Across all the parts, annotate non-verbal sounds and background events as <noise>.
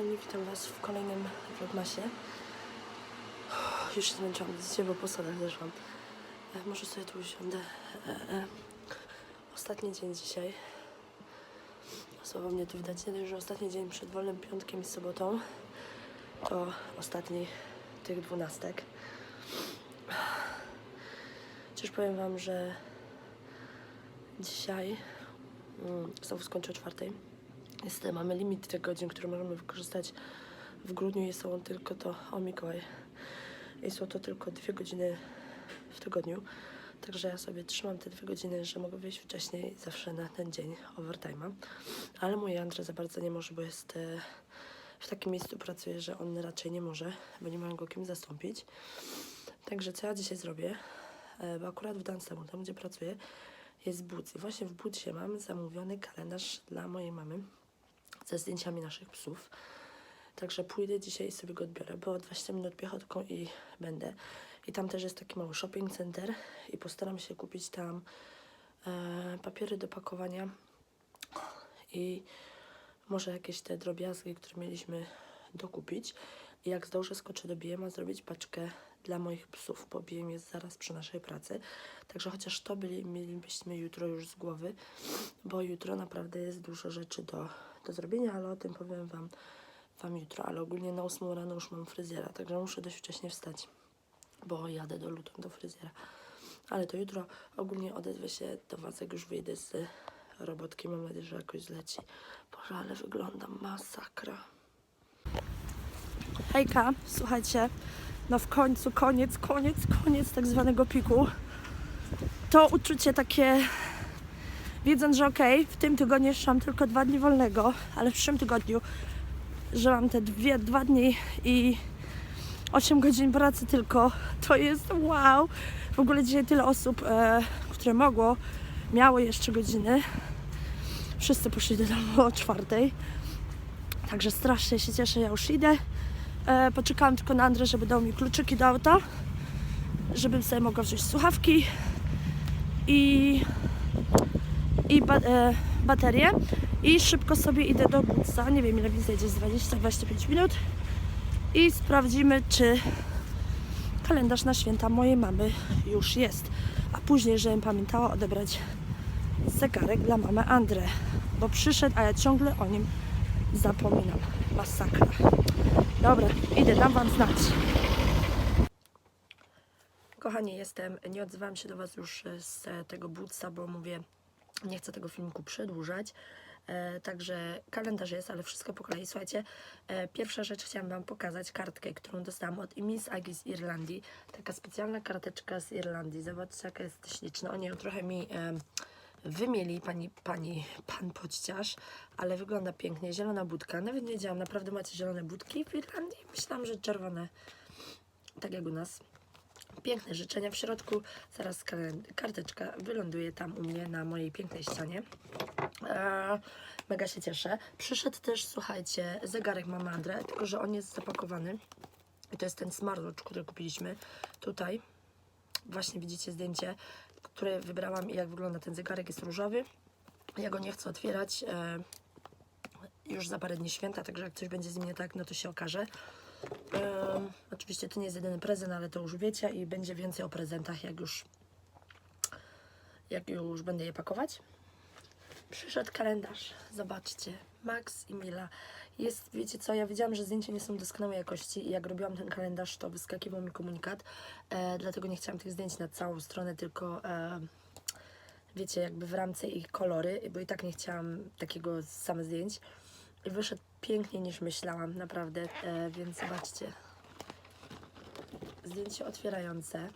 kochani, witam Was w kolejnym vlogmasie. Już się zmęczyłam, widzicie, bo po schodach zeszłam. E, może sobie tu usiądę. E, e. Ostatni dzień dzisiaj. Słabo mnie tu widać, nie że ostatni dzień przed wolnym piątkiem i sobotą. To ostatni tych dwunastek. Chociaż powiem Wam, że dzisiaj mm, znowu skończę o czwartej. Niestety mamy limit tych godzin, które możemy wykorzystać w grudniu i są tylko to, o Mikołaj, i są to tylko dwie godziny w tygodniu. Także ja sobie trzymam te dwie godziny, że mogę wyjść wcześniej zawsze na ten dzień overtime'a. Ale mój Andrzej za bardzo nie może, bo jest e, w takim miejscu pracuje, że on raczej nie może, bo nie mają go kim zastąpić. Także co ja dzisiaj zrobię? E, Bo akurat w Dancemu, tam gdzie pracuję, jest but. I właśnie w bucie mam zamówiony kalendarz dla mojej mamy ze zdjęciami naszych psów. Także pójdę dzisiaj i sobie go odbiorę, bo 20 minut piechotką i będę. I tam też jest taki mały shopping center i postaram się kupić tam e, papiery do pakowania i może jakieś te drobiazgi, które mieliśmy dokupić. I jak zdążę, skoczę do BM zrobić paczkę dla moich psów, bo BM jest zaraz przy naszej pracy. Także chociaż to byli, mielibyśmy jutro już z głowy, bo jutro naprawdę jest dużo rzeczy do, do zrobienia, ale o tym powiem wam, wam jutro. Ale ogólnie na 8 rano już mam fryzjera, także muszę dość wcześnie wstać, bo jadę do lutą do fryzjera. Ale to jutro ogólnie odezwę się do was, jak już wyjdę z robotki. Mam nadzieję, że jakoś zleci. Boże, ale wyglądam masakra. Hejka, słuchajcie, no w końcu koniec, koniec, koniec tak zwanego piku. To uczucie takie, wiedząc, że okej, w tym tygodniu jeszcze mam tylko dwa dni wolnego, ale w przyszłym tygodniu, że mam te dwie, dwa dni i 8 godzin pracy tylko, to jest wow. W ogóle dzisiaj tyle osób, e, które mogło, miało jeszcze godziny. Wszyscy poszli do domu o czwartej. Także strasznie się cieszę, ja już idę. E, poczekałam tylko na Andrę, żeby dał mi kluczyki do auta, żebym sobie mogła wziąć słuchawki i, i ba, e, baterię. I szybko sobie idę do Budsa. Nie wiem ile mi zejdzie, z 20-25 minut. I sprawdzimy, czy kalendarz na święta mojej mamy już jest. A później, żebym pamiętała odebrać zegarek dla mamy Andrę, bo przyszedł, a ja ciągle o nim zapominam. Masakra. Dobra, idę, dam Wam znać. Kochani, jestem. Nie odzywam się do Was już z tego butsa, bo mówię, nie chcę tego filmiku przedłużać. E, także kalendarz jest, ale wszystko po kolei. Słuchajcie, e, pierwsza rzecz chciałam Wam pokazać kartkę, którą dostałam od Miss Agi z Irlandii. Taka specjalna karteczka z Irlandii. Zobaczcie, jaka jest śliczna. Oni ją trochę mi e, wymieli, pani, pani, pan podciarz, ale wygląda pięknie. Zielona budka. Nawet nie wiedziałam, naprawdę macie zielone budki w Irlandii? Myślałam, że czerwone, tak jak u nas. Piękne życzenia w środku. Zaraz karteczka wyląduje tam u mnie na mojej pięknej ścianie. Eee, mega się cieszę. Przyszedł też, słuchajcie, zegarek mamy Andrę, tylko że on jest zapakowany. I to jest ten smartwatch, który kupiliśmy tutaj. Właśnie widzicie zdjęcie, które wybrałam i jak wygląda ten zegarek. Jest różowy. Ja go nie chcę otwierać. E, już za parę dni święta, także jak coś będzie z nim nie tak, no to się okaże. Em, oczywiście to nie jest jedyny prezent, ale to już wiecie i będzie więcej o prezentach, jak już, jak już będę je pakować. Przyszedł kalendarz. Zobaczcie. Max i Mila. Jest, wiecie co, ja wiedziałam, że zdjęcia nie są doskonałej jakości i jak robiłam ten kalendarz, to wyskakiwał mi komunikat. E, dlatego nie chciałam tych zdjęć na całą stronę, tylko e, wiecie, jakby w ramce ich kolory, bo i tak nie chciałam takiego same zdjęć. I wyszedł piękniej niż myślałam, naprawdę, e, więc zobaczcie. Zdjęcie otwierające.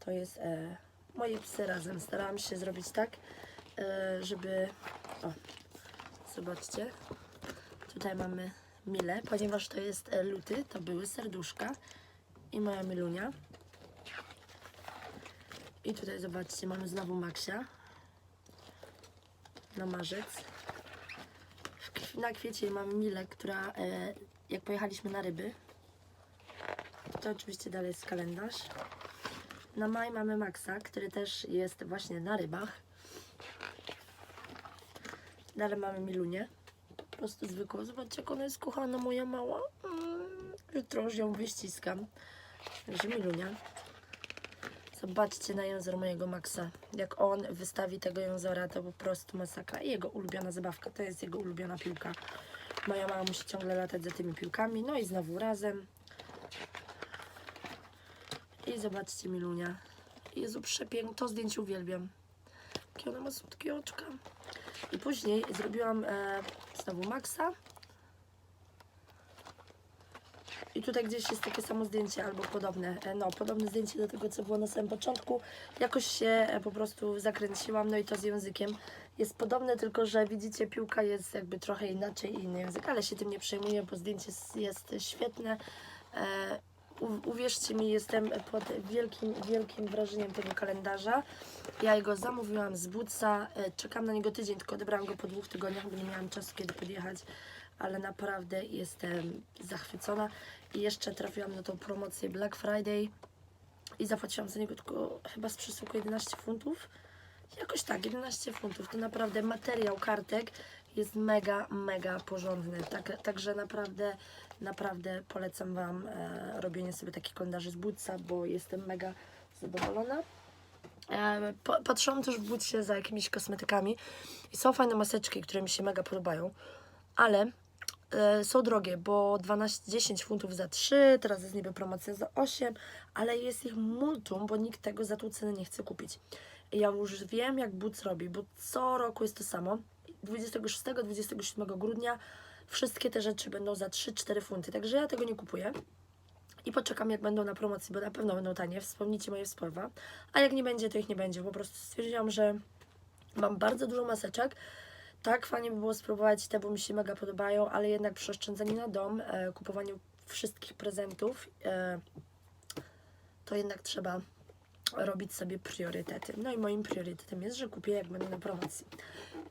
To jest e, moje psy razem. Starałam się zrobić tak, e, żeby... O, zobaczcie. Tutaj mamy Milę, ponieważ to jest e, luty, to były serduszka i moja Milunia. I tutaj zobaczcie, mamy znowu Maxia na marzec. Na kwiecie mamy Milę, która e, jak pojechaliśmy na ryby, to oczywiście dalej jest kalendarz. Na maj mamy Maxa, który też jest właśnie na rybach. Dalej mamy Milunię. prostu zwykłą. Zobaczcie, jak ona jest kochana, moja mała. Mm, jutro już ją wyściskam. Także milunia. Zobaczcie na język mojego Maxa. Jak on wystawi tego jęzora, to po prostu masakra. I jego ulubiona zabawka, to jest jego ulubiona piłka. Moja mama musi ciągle latać za tymi piłkami. No i znowu razem. I zobaczcie Milunia. Jezu, przepięknie. To zdjęcie uwielbiam. Jakie ona ma słodkie oczka. I później zrobiłam e, znowu Maxa. I tutaj gdzieś jest takie samo zdjęcie albo podobne. E, no, podobne zdjęcie do tego, co było na samym początku. Jakoś się e, po prostu zakręciłam, no i to z językiem. Jest podobne, tylko że widzicie, piłka jest jakby trochę inaczej inny język, ale się tym nie przejmuję, bo zdjęcie jest, świetne. E, uwierzcie mi, jestem pod wielkim, wielkim wrażeniem tego kalendarza. Ja jego zamówiłam z Budsa, e, czekam na niego tydzień, tylko odebrałam go po dwóch tygodniach, bo nie miałam czasu kiedy podjechać, ale naprawdę jestem zachwycona. I jeszcze trafiłam na tą promocję Black Friday i zapłaciłam za niego tylko chyba z przesyłku 11 funtów. Jakoś tak, 11 funtów. To naprawdę materiał kartek jest mega, mega porządny. Tak, także naprawdę, naprawdę polecam Wam e, robienie sobie takich kalendarzy z Budsa, bo jestem mega zadowolona. E, po, patrzyłam też w Budsie za jakimiś kosmetykami i są fajne maseczki, które mi się mega podobają, ale są drogie, bo 12, 10 funtów za 3, teraz jest niby promocja za 8, ale jest ich multum, bo nikt tego za tą cenę nie chce kupić. Ja już wiem, jak Boots robi, bo co roku jest to samo. 26-27 grudnia wszystkie te rzeczy będą za 3-4 funty, także ja tego nie kupuję. I poczekam, jak będą na promocji, bo na pewno będą tanie. Wspomnijcie moje słowa. A jak nie będzie, to ich nie będzie. Po prostu stwierdziłam, że mam bardzo dużo maseczek. Tak, fajnie by było spróbować te, bo mi się mega podobają, ale jednak przy oszczędzaniu na dom, e, kupowaniu wszystkich prezentów, e, to jednak trzeba robić sobie priorytety. No i moim priorytetem jest, że kupię, jak będę na promocji.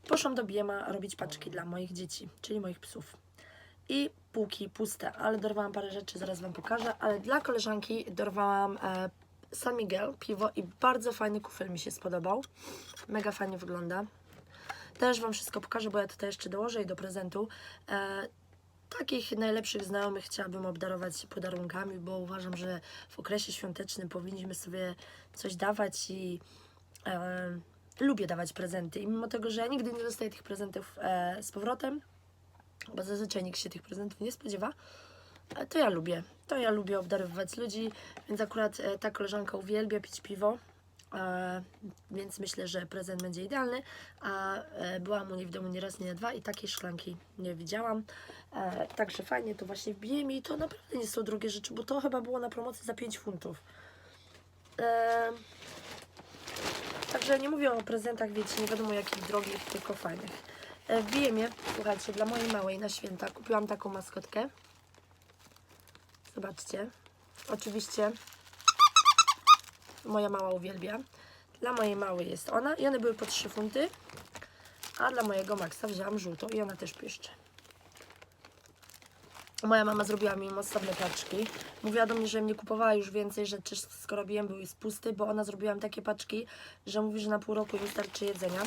Poszłam do Biema robić paczki dla moich dzieci, czyli moich psów. I półki puste, ale dorwałam parę rzeczy, zaraz Wam pokażę. Ale dla koleżanki dorwałam e, San Miguel, piwo i bardzo fajny kufel mi się spodobał. Mega fajnie wygląda. Też Wam wszystko pokażę, bo ja tutaj jeszcze dołożę i do prezentu. E, takich najlepszych znajomych chciałabym obdarować podarunkami, bo uważam, że w okresie świątecznym powinniśmy sobie coś dawać i e, lubię dawać prezenty. I mimo tego, że ja nigdy nie dostaję tych prezentów e, z powrotem, bo zazwyczaj nikt się tych prezentów nie spodziewa, e, to ja lubię. To ja lubię obdarowywać ludzi, więc akurat e, ta koleżanka uwielbia pić piwo. E, więc myślę, że prezent będzie idealny. A e, byłam u niej w domu nie raz, nie dwa i takiej szklanki nie widziałam. E, także fajnie to właśnie wbije mi. To naprawdę nie są drogie rzeczy, bo to chyba było na promocji za 5 funtów. Także nie mówię o prezentach, wiecie, nie wiadomo jakich drogich, tylko fajnych. E, wbije mnie, słuchajcie, dla mojej małej na święta kupiłam taką maskotkę. Zobaczcie. Oczywiście moja mała uwielbia. Dla mojej małej jest ona i one były po 3 funty, a dla mojego Maxa wzięłam żółtą i ona też piszczy. Moja mama zrobiła mi osobne paczki. Mówiła do mnie, że nie kupowała już więcej rzeczy, skoro robiłem były spusty, bo ona zrobiła mi takie paczki, że mówi, że na pół roku jej starczy jedzenia.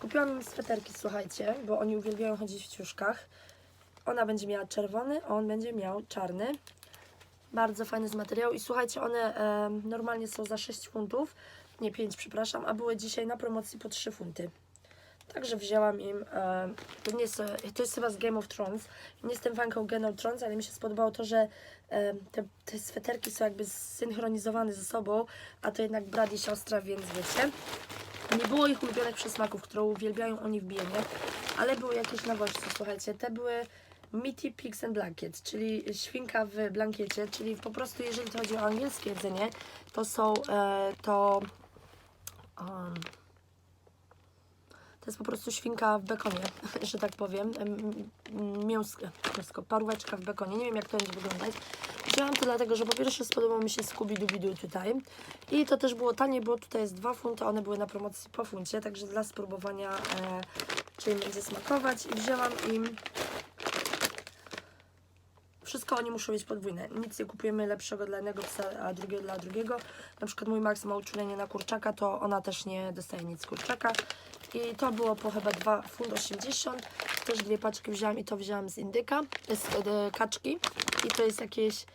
Kupiłam im sweterki, słuchajcie, bo oni uwielbiają chodzić w ciuszkach. Ona będzie miała czerwony, a on będzie miał czarny. Bardzo fajny z materiału. I słuchajcie, one e, normalnie są za 6 funtów, nie 5, przepraszam, a były dzisiaj na promocji po 3 funty. Także wzięłam im, e, to, nie jest, to jest chyba z Game of Thrones, nie jestem fanką Game of Thrones, ale mi się spodobało to, że e, te, te sweterki są jakby zsynchronizowane ze sobą, a to jednak brat i siostra, więc wiecie. Nie było ich ulubionych przysmaków, które uwielbiają oni w Biemie, ale były jakieś nowości, słuchajcie, te były Meaty Pigs and Blanket, czyli świnka w blankiecie, czyli po prostu jeżeli chodzi o angielskie jedzenie, to są e, to um, to jest po prostu świnka w bekonie, <laughs> że tak powiem. Em, Mięsko, mięsko, paróweczka w bekonie. Nie wiem, jak to będzie wyglądać. Wziąłam to dlatego, że po pierwsze spodobał mi się Scooby-Dooby-Doo tutaj. I to też było tanie, bo tutaj jest 2 funty, one były na promocji po funcie. Także dla spróbowania, e, czy im będzie smakować. I wzięłam im Wszystko oni muszą mieć podwójne. Nic nie kupujemy lepszego dla jednego psa, a drugiego dla drugiego. Na przykład mój Max ma uczulenie na kurczaka, to ona też nie dostaje nic z kurczaka. I to było po chyba 2 funt 80. Też dwie paczki wzięłam i to wzięłam z indyka, z e, kaczki. I to jest jakieś,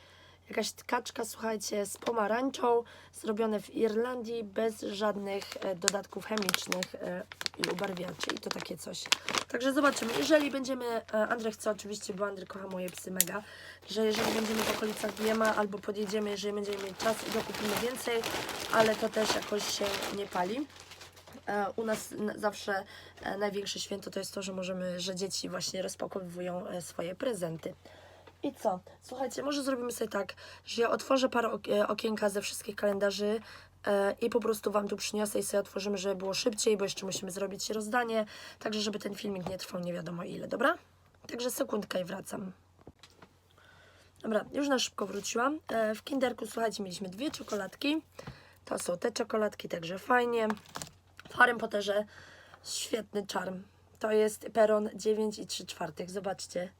jakaś kaczka, słuchajcie, z pomarańczą, zrobione w Irlandii, bez żadnych e, dodatków chemicznych e, i ubarwiaczy. I to takie coś. Także zobaczymy. Jeżeli będziemy, e, Andrzej chce oczywiście, bo Andrzej kocha moje psy mega, że jeżeli będziemy w okolicach Biema albo podjedziemy, jeżeli będziemy mieć czas i dokupimy więcej, ale to też jakoś się nie pali. U nas zawsze największe święto to jest to, że możemy, że dzieci właśnie rozpakowują swoje prezenty. I co? Słuchajcie, może zrobimy sobie tak, że ja otworzę parę e, okienka ze wszystkich kalendarzy e, i po prostu Wam tu przyniosę i sobie otworzymy, żeby było szybciej, bo jeszcze musimy zrobić rozdanie, także żeby ten filmik nie trwał nie wiadomo ile, dobra? Także sekundkę i wracam. Dobra, już na szybko wróciłam. E, W kinderku, słuchajcie, mieliśmy dwie czekoladki. To są te czekoladki, także fajnie. W Harrym Potterze świetny czarm. To jest peron 9 i 3 czwartych. Zobaczcie.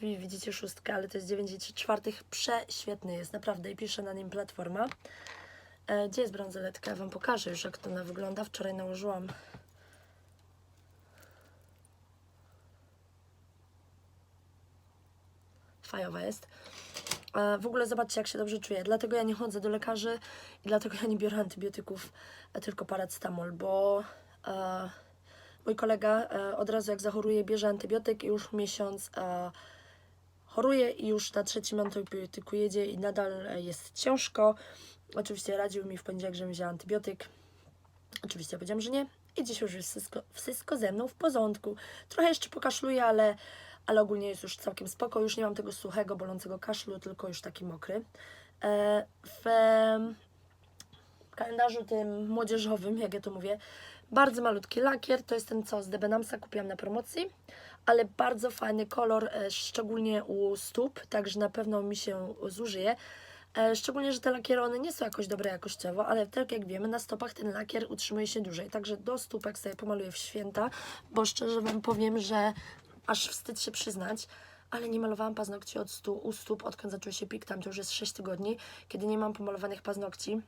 Wi- Widzicie szóstkę, ale to jest 9 i 3 czwartych. Prześwietny jest, naprawdę. I pisze na nim platforma. E, gdzie jest bransoletka? Ja Wam pokażę już, jak to ona wygląda. Wczoraj nałożyłam. Fajowa jest. E, W ogóle zobaczcie, jak się dobrze czuję. Dlatego ja nie chodzę do lekarzy i dlatego ja nie biorę antybiotyków, a tylko paracetamol, bo e, mój kolega e, od razu jak zachoruje, bierze antybiotyk i już miesiąc e, choruje i już na trzecim antybiotyku jedzie i nadal e, jest ciężko. Oczywiście radził mi w poniedziałek, żebym wzięła antybiotyk. Oczywiście powiedziałam, że nie. I dziś już jest wszystko, wszystko ze mną w porządku. Trochę jeszcze pokaszluję, ale, ale ogólnie jest już całkiem spoko. Już nie mam tego suchego, bolącego kaszlu, tylko już taki mokry. E, w kalendarzu tym młodzieżowym, jak ja to mówię, bardzo malutki lakier. To jest ten, co z Debenamsa kupiłam na promocji. Ale bardzo fajny kolor, e, szczególnie u stóp, także na pewno mi się zużyje. E, Szczególnie, że te lakiery one nie są jakoś dobre jakościowo, ale tak jak wiemy, na stopach ten lakier utrzymuje się dłużej. Także do stópek sobie pomaluję w święta, bo szczerze Wam powiem, że aż wstyd się przyznać, ale nie malowałam paznokci od stu, u stóp, odkąd zaczął się pik, tam to już jest 6 tygodni, kiedy nie mam pomalowanych paznokci.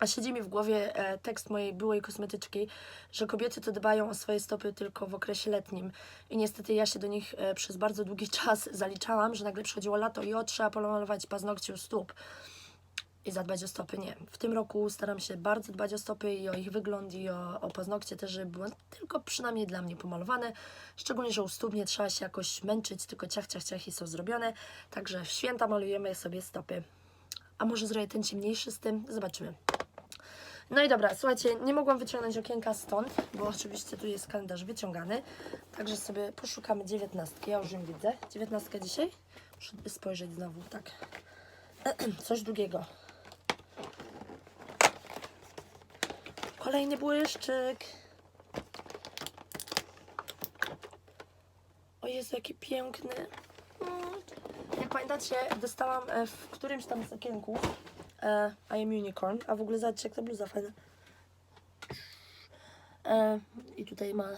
A siedzi mi w głowie e, tekst mojej byłej kosmetyczki, że kobiety to dbają o swoje stopy tylko w okresie letnim. I niestety ja się do nich e, przez bardzo długi <laughs> czas zaliczałam, że nagle przychodziło lato i o, trzeba pomalować paznokcie u stóp i zadbać o stopy. Nie. W tym roku staram się bardzo dbać o stopy i o ich wygląd i o, o paznokcie też, żeby były tylko przynajmniej dla mnie pomalowane. Szczególnie, że u stóp nie trzeba się jakoś męczyć, tylko ciach, ciach, ciach i są zrobione. Także w święta malujemy sobie stopy. A może zrobię ten ciemniejszy z tym? Zobaczymy. No i dobra, słuchajcie, nie mogłam wyciągnąć okienka stąd, bo oczywiście tu jest kalendarz wyciągany. Także sobie poszukamy dziewiętnastki. Ja już ją widzę. Dziewiętnastka dzisiaj? Muszę spojrzeć znowu, tak. <clears throat> Coś długiego. Kolejny błyszczyk. O Jezu, jaki piękny. Mm. Jak pamiętacie, dostałam e, w którymś tam z okienków e, I am Unicorn, a w ogóle zobaczcie, jak ta bluza fajna. E, I tutaj ma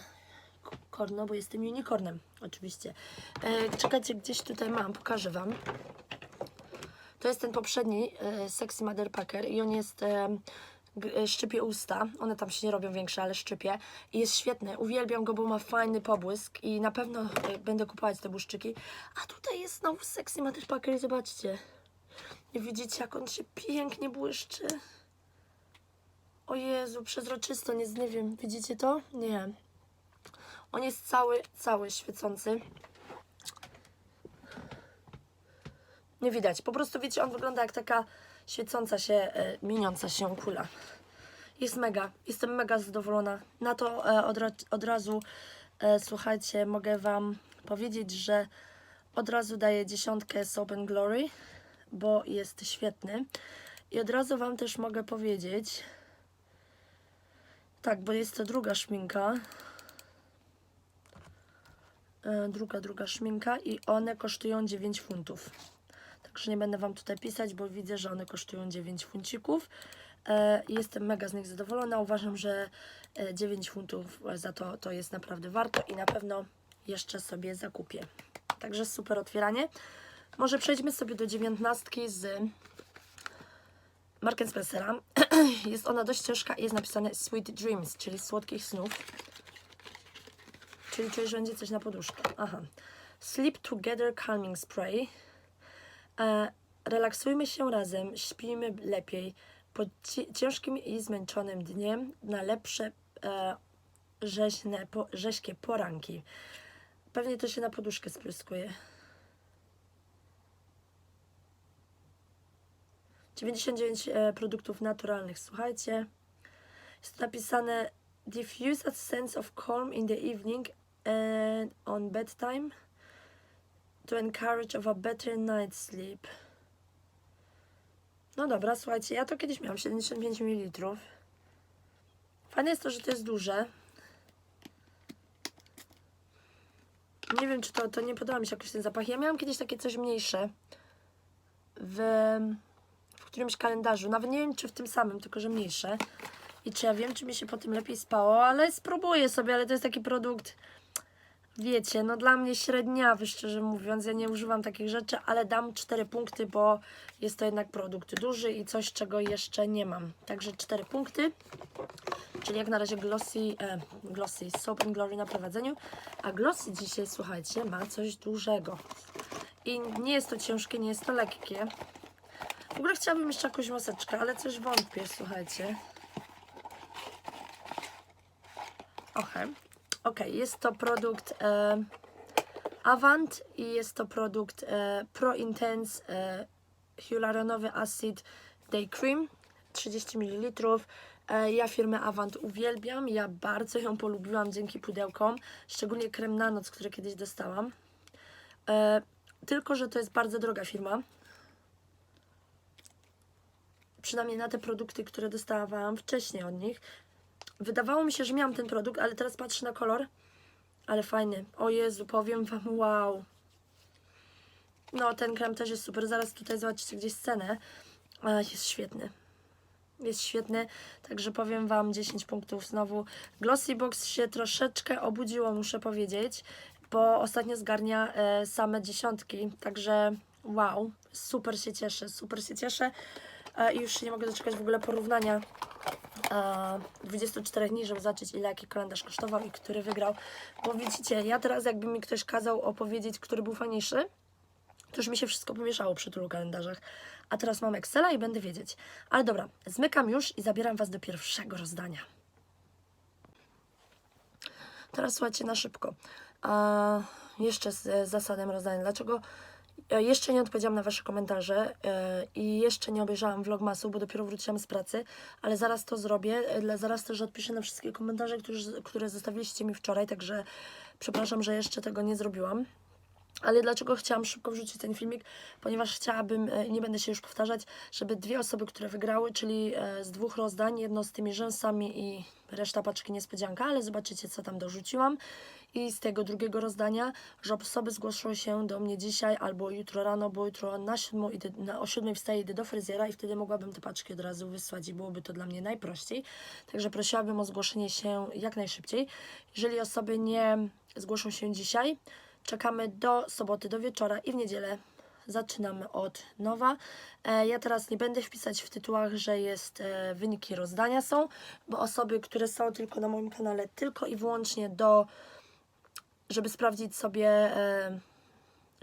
korno, bo jestem unicornem, oczywiście. E, czekajcie, gdzieś tutaj mam, pokażę Wam. To jest ten poprzedni e, Sexy Mother Packer i on jest e, e, szczypie usta. One tam się nie robią większe, ale szczypie. I jest świetny. Uwielbiam go, bo ma fajny pobłysk i na pewno e, będę kupować te błyszczyki. A tutaj jest znowu Sexy Mother Packer i zobaczcie. I widzicie, jak on się pięknie błyszczy. O Jezu, przezroczysto, nie, nie wiem, widzicie to? Nie. On jest cały, cały świecący. Nie widać. Po prostu wiecie, on wygląda jak taka świecąca się, e, mieniąca się kula. Jest mega. Jestem mega zadowolona. Na to e, od, od razu, e, słuchajcie, mogę Wam powiedzieć, że od razu daję dziesiątkę Soap and Glory, bo jest świetny. I od razu Wam też mogę powiedzieć, tak, bo jest to druga szminka. E, druga, druga szminka i one kosztują 9 funtów. Także nie będę Wam tutaj pisać, bo widzę, że one kosztują 9 funcików. E, jestem mega z nich zadowolona. Uważam, że e, 9 funtów za to, to jest naprawdę warto i na pewno jeszcze sobie zakupię. Także super otwieranie. Może przejdźmy sobie do dziewiętnastki z Marken Spencera. <clears throat> jest ona dość ciężka i jest napisane Sweet Dreams, czyli słodkich snów. Czyli czujesz, że będzie coś na poduszkę. Aha. Sleep Together Calming Spray. E, relaksujmy się razem, śpijmy lepiej. Po ci- ciężkim i zmęczonym dniem na lepsze e, rzeźne, po, poranki. Pewnie to się na poduszkę spryskuje. 99 e, produktów naturalnych. Słuchajcie, jest tu napisane diffuse a sense of calm in the evening and on bedtime to encourage of a better night's sleep. No dobra, słuchajcie, ja to kiedyś miałam 75 ml. Fajne jest to, że to jest duże. Nie wiem, czy to, to nie podoba mi się jakoś ten zapach. Ja miałam kiedyś takie coś mniejsze w, w którymś kalendarzu. Nawet nie wiem, czy w tym samym, tylko że mniejsze. I czy ja wiem, czy mi się po tym lepiej spało, ale spróbuję sobie, ale to jest taki produkt, wiecie, no dla mnie średniawy, szczerze mówiąc. Ja nie używam takich rzeczy, ale dam 4 punkty, bo jest to jednak produkt duży i coś, czego jeszcze nie mam. Także 4 punkty. Czyli jak na razie Glossy, e, Glossy Soap and Glory na prowadzeniu. A Glossy dzisiaj, słuchajcie, ma coś dużego. I nie jest to ciężkie, nie jest to lekkie. W ogóle chciałabym jeszcze jakąś maseczkę, ale coś wątpię, słuchajcie. Okej. Okej, jest to produkt e, Avant i jest to produkt e, Pro Intense e, Hyaluronic Acid Day Cream 30 ml. E, ja firmę Avant uwielbiam, ja bardzo ją polubiłam dzięki pudełkom, szczególnie krem na noc, który kiedyś dostałam. E, tylko, że to jest bardzo droga firma. Przynajmniej na te produkty, które dostawałam wcześniej od nich. Wydawało mi się, że miałam ten produkt, ale teraz patrzę na kolor. Ale fajny. O Jezu, powiem Wam, wow. No, ten krem też jest super. Zaraz tutaj zobaczycie gdzieś scenę. A, Jest świetny. Jest świetny, także powiem Wam 10 punktów znowu. Glossy Box się troszeczkę obudziło, muszę powiedzieć, bo ostatnio zgarnia e, same dziesiątki, także wow, super się cieszę, super się cieszę i już się nie mogę doczekać w ogóle porównania e, 24 dni, żeby zobaczyć ile jaki kalendarz kosztował i który wygrał, bo widzicie, ja teraz jakby mi ktoś kazał opowiedzieć, który był fajniejszy, to już mi się wszystko pomieszało przy tylu kalendarzach. A teraz mam Excela i będę wiedzieć. Ale dobra, zmykam już i zabieram Was do pierwszego rozdania. Teraz słuchajcie na szybko. A, jeszcze z zasadem rozdania. Dlaczego e, jeszcze nie odpowiedziałam na Wasze komentarze e, i jeszcze nie obejrzałam vlogmasu, bo dopiero wróciłam z pracy, ale zaraz to zrobię. E, Zaraz też odpiszę na wszystkie komentarze, które zostawiliście mi wczoraj, także przepraszam, że jeszcze tego nie zrobiłam. Ale dlaczego chciałam szybko wrzucić ten filmik? Ponieważ chciałabym, e, nie będę się już powtarzać, żeby dwie osoby, które wygrały, czyli e, z dwóch rozdań, jedno z tymi rzęsami i reszta paczki niespodzianka, ale zobaczycie, co tam dorzuciłam. I z tego drugiego rozdania, że osoby zgłoszą się do mnie dzisiaj albo jutro rano, bo jutro na siódmą idę, na, o siódmej wstaję, idę do fryzjera i wtedy mogłabym te paczki od razu wysłać i byłoby to dla mnie najprościej. Także prosiłabym o zgłoszenie się jak najszybciej. Jeżeli osoby nie zgłoszą się dzisiaj, Czekamy do soboty, do wieczora i w niedzielę zaczynamy od nowa. E, ja teraz nie będę wpisać w tytułach, że jest e, wyniki rozdania są, bo osoby, które są tylko na moim kanale, tylko i wyłącznie do, żeby sprawdzić sobie, e,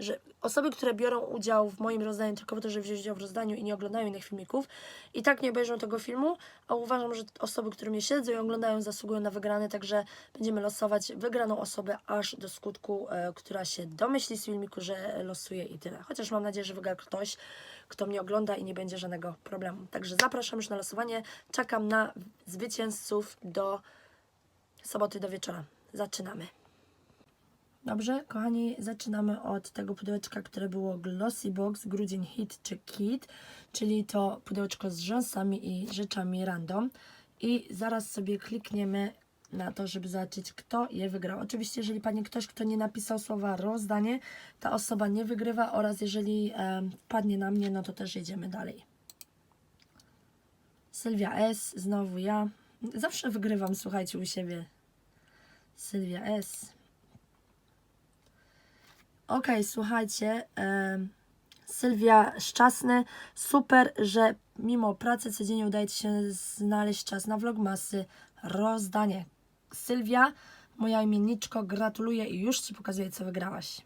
że osoby, które biorą udział w moim rozdaniu tylko po to, żeby wziąć udział w rozdaniu i nie oglądają innych filmików, i tak nie obejrzą tego filmu, a uważam, że osoby, które mnie śledzą i oglądają, zasługują na wygrany, także będziemy losować wygraną osobę aż do skutku, e, która się domyśli z filmiku, że losuje i tyle. Chociaż mam nadzieję, że wygra ktoś, kto mnie ogląda i nie będzie żadnego problemu. Także zapraszam już na losowanie. Czekam na zwycięzców do soboty do wieczora. Zaczynamy. Dobrze, kochani, zaczynamy od tego pudełeczka, które było Glossy Box Grudzień Hit czy Kit, czyli to pudełeczko z rzęsami i rzeczami random. I zaraz sobie klikniemy na to, żeby zobaczyć, kto je wygrał. Oczywiście, jeżeli padnie ktoś, kto nie napisał słowa rozdanie, ta osoba nie wygrywa oraz jeżeli e, padnie na mnie, no to też jedziemy dalej. Sylwia S, znowu ja. Zawsze wygrywam, słuchajcie, u siebie. Sylwia S. Okej, słuchajcie. Sylwia Szczasny. Super, że mimo pracy codziennie udaje Ci się znaleźć czas na vlogmasy, rozdanie. Sylwia, moja imienniczko, gratuluję i już Ci pokazuję, co wygrałaś.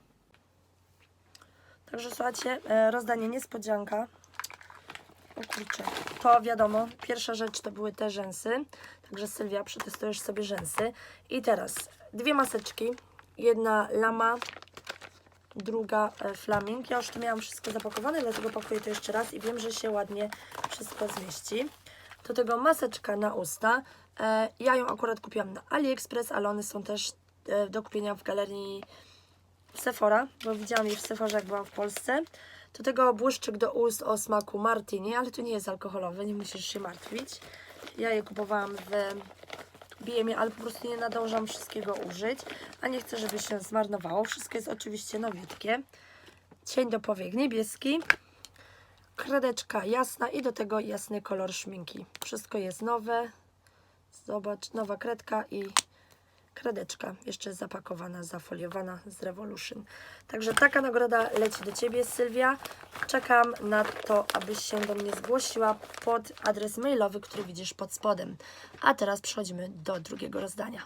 Także słuchajcie, e, rozdanie niespodzianka. O kurczę, to wiadomo, pierwsza rzecz to były te rzęsy. Także Sylwia, przetestujesz sobie rzęsy. I teraz dwie maseczki. Jedna lama, druga e, flaming. Ja już tu miałam wszystko zapakowane, dlatego pakuję to jeszcze raz i wiem, że się ładnie wszystko zmieści. Do tego maseczka na usta. E, ja ją akurat kupiłam na AliExpress, ale one są też e, do kupienia w galerii Sephora, bo widziałam je w Sephorze, jak byłam w Polsce. Do tego błyszczyk do ust o smaku martini, ale to nie jest alkoholowy, nie musisz się martwić. Ja je kupowałam w BM, ale po prostu nie nadążam wszystkiego użyć, a nie chcę, żeby się zmarnowało. Wszystko jest oczywiście nowiutkie. Cień do powiek niebieski, kredeczka jasna i do tego jasny kolor szminki. Wszystko jest nowe. Zobacz, nowa kredka i kredeczka jeszcze zapakowana, zafoliowana z Revolution. Także taka nagroda leci do Ciebie, Sylwia. Czekam na to, abyś się do mnie zgłosiła pod adres mailowy, który widzisz pod spodem. A teraz przechodzimy do drugiego rozdania.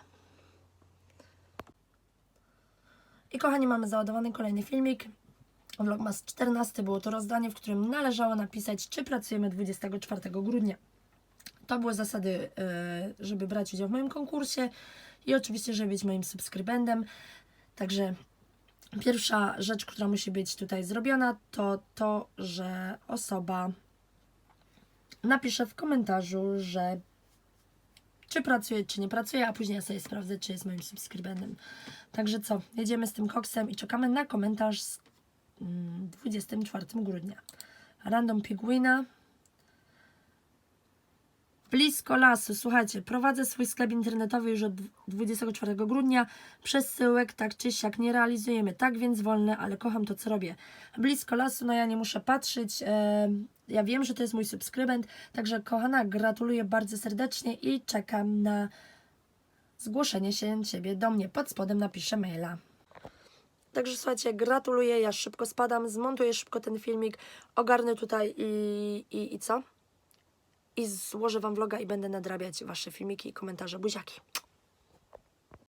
I kochani, mamy załadowany kolejny filmik. Vlogmas 14 było to rozdanie, w którym należało napisać, czy pracujemy 24 grudnia. To były zasady, e, żeby brać udział w moim konkursie i oczywiście, żeby być moim subskrybentem. Także pierwsza rzecz, która musi być tutaj zrobiona, to to, że osoba napisze w komentarzu, że czy pracuje, czy nie pracuje, a później ja sobie sprawdzę, czy jest moim subskrybentem. Także co, jedziemy z tym koksem i czekamy na komentarz z mm, 24 grudnia. Random Piguina. Blisko lasu. Słuchajcie, prowadzę swój sklep internetowy już od 24 grudnia. Przesyłek tak czy siak nie realizujemy. Tak więc wolne, ale kocham to, co robię. Blisko lasu, no ja nie muszę patrzeć. Ja wiem, że to jest mój subskrybent. Także kochana, gratuluję bardzo serdecznie i czekam na zgłoszenie się Ciebie do mnie. Pod spodem napiszę maila. Także słuchajcie, gratuluję, ja szybko spadam, zmontuję szybko ten filmik, ogarnę tutaj i, i, i co? I złożę Wam vloga i będę nadrabiać Wasze filmiki i komentarze. Buziaki!